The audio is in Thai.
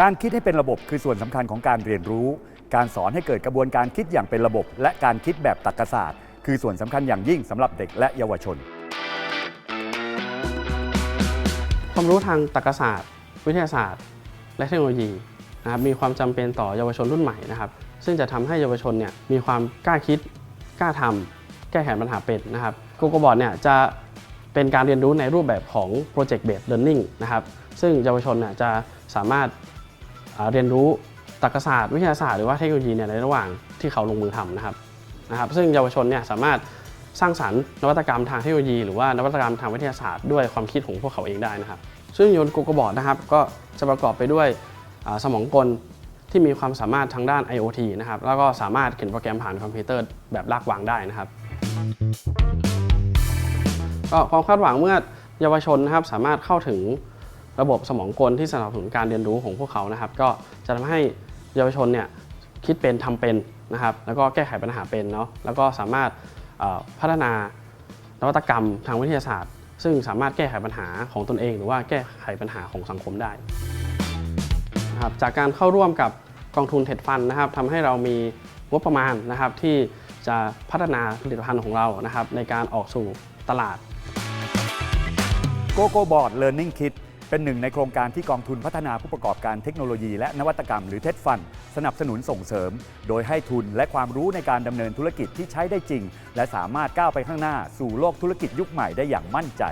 การคิดให้เป็นระบบคือส่วนสำคัญของการเรียนรู้ การสอนให้เกิดกระบวนการคิดอย่างเป็นระบบ และการคิดแบบตรรกศาสตร์ คือส่วนสำคัญอย่างยิ่งสำหรับเด็กและเยาวชน ความรู้ทางตรรกศาสตร์ วิทยาศาสตร์ และเทคโนโลยีนะครับมีความจำเป็นต่อเยาวชนรุ่นใหม่นะครับ ซึ่งจะทำให้เยาวชนเนี่ยมีความกล้าคิด กล้าทำแก้ไขปัญหาเป็นนะครับโกโกบอร์ดเนี่ยจะเป็นการเรียนรู้ในรูปแบบของ Project Based Learning นะครับ ซึ่งเยาวชนเนี่ยจะสามารถ เรียนรู้ตรรกศาสตร์วิทยาศาสตร์หรือว่าเทคโนโลยีเนี่ยในระหว่างที่เขาลงมือทำนะครับนะครับ ซึ่งเยาวชนเนี่ยสามารถสร้างสรรค์นวัตกรรมทางเทคโนโลยีหรือว่านวัตกรรมทางวิทยาศาสตร์ด้วยความคิดของพวกเขาเองได้นะครับ ซึ่งยนต์โกโกบอร์ดนะครับก็จะประกอบไปด้วยสมองกลที่มีความสามารถทางด้าน IoT นะครับแล้วก็สามารถเขียนโปรแกรมผ่านคอมพิวเตอร์แบบลากวางได้นะครับก็ความคาดหวังเมื่อเยาวชนนะครับสามารถเข้าถึง ระบบสมองกลที่สนับสนุนการเรียนรู้ของพวกเขานะครับ ก็จะทำให้เยาวชนเนี่ยคิดเป็นทำเป็นนะครับ แล้วก็แก้ไขปัญหาเป็นเนาะแล้วก็สามารถพัฒนานวัตกรรมทางวิทยาศาสตร์ ซึ่งสามารถแก้ไขปัญหาของตนเอง หรือว่าแก้ไขปัญหาของสังคมได้นะครับจากการเข้าร่วมกับกองทุนเท็ดฟันนะครับทำให้เรามีงบประมาณนะครับที่จะพัฒนาผลิตภัณฑ์ของเรานะครับในการออกสู่ตลาด g o g o Board Learning Kit เป็นหนึ่งในโครงการที่กองทุนพัฒนาผู้ประกอบการเทคโนโลยีและนวัตกรรมหรือเทสฟันสนับสนุนส่งเสริม โดยให้ทุนและความรู้ในการดำเนินธุรกิจที่ใช้ได้จริง และสามารถก้าวไปข้างหน้าสู่โลกธุรกิจยุคใหม่ได้อย่างมั่นใจ